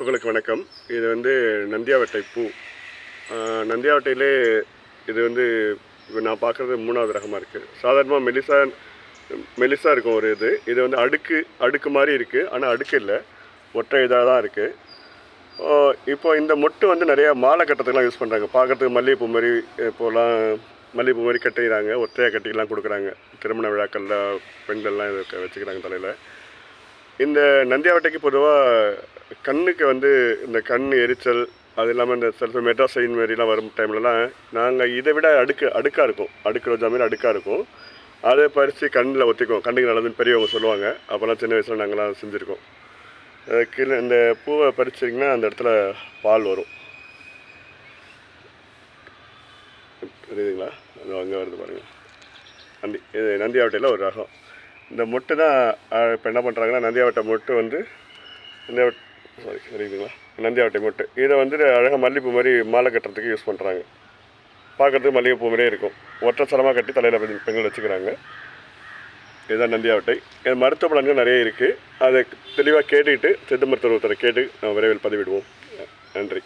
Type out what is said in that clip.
புகழுக்கு வணக்கம். இது வந்து நந்தியாவட்டை பூ. நந்தியாவட்டையிலே இது வந்து நான் பார்க்குறது மூணாவது ரகமாக இருக்குது சாதாரணமாக மெலிசா மெலிசா இருக்கும் ஒரு இது. இது வந்து அடுக்கு அடுக்கு மாதிரி இருக்குது ஆனால் அடுக்கு இல்லை. ஒற்றை இதாக தான் இருக்குது இப்போ இந்த மொட்டு வந்து நிறையா மாலை கட்டத்துக்குலாம் யூஸ் பண்ணுறாங்க பார்க்கறதுக்கு மல்லிகைப்பூ மாதிரி இப்போலாம் மல்லிகைப்பூ மாதிரி கட்டிடுறாங்க ஒற்றையாக கட்டிலாம் கொடுக்குறாங்க. திருமண விழாக்களில் பெண்கள்லாம் இதை வச்சுக்கிறாங்க தலையில். இந்த நந்தியாவட்டைக்கு பொதுவாக கண்ணுக்கு வந்து இந்த கண் எரிச்சல் அது இல்லாமல் இந்த சில மெட்ராசைன் மாதிரிலாம் வரும் டைம்லலாம் நாங்கள் இதை விட அடுக்கு அடுக்காக இருக்கும். அடுக்கு ரோஜா மாதிரி அடுக்காக இருக்கும். அதை பறித்து கண்ணில் ஒத்திக்கும் கண்ணுக்கு நல்லதுன்னு பெரியவங்க சொல்லுவாங்க. அப்போல்லாம் சின்ன வயசில் நாங்கள்லாம் செஞ்சுருக்கோம். கீழே இந்த பூவை பறிச்சிங்கன்னா அந்த இடத்துல பால் வரும். தெரியுதுங்களா அது அங்கே வருது பாருங்கள் நந்தி இது நந்தியாவட்டையில் ஒரு ரகம். இந்த மொட்டு தான் இப்போ என்ன பண்ணுறாங்கன்னா நந்தியாவட்டை மொட்டு வந்து இந்த சாரி சரிங்களா நந்தியாவட்டை மொட்டு. இதை வந்து அழகாக மல்லிகைப்பூ மாதிரி மாலை கட்டுறதுக்கு யூஸ் பண்ணுறாங்க பார்க்குறதுக்கு மல்லிகைப்பூ மாதிரியே இருக்கும். ஒற்றை சரமாக கட்டி தலையில் பெண்கள் வச்சுக்கிறாங்க. இதுதான் நந்தியாவட்டை. இது மருத்துவ பலன்கள் நிறைய இருக்குது அதை தெளிவாக கேட்டுக்கிட்டு சித்த மருத்துவத்தை கேட்டு நம்ம விரைவில் பதிவிடுவோம். நன்றி.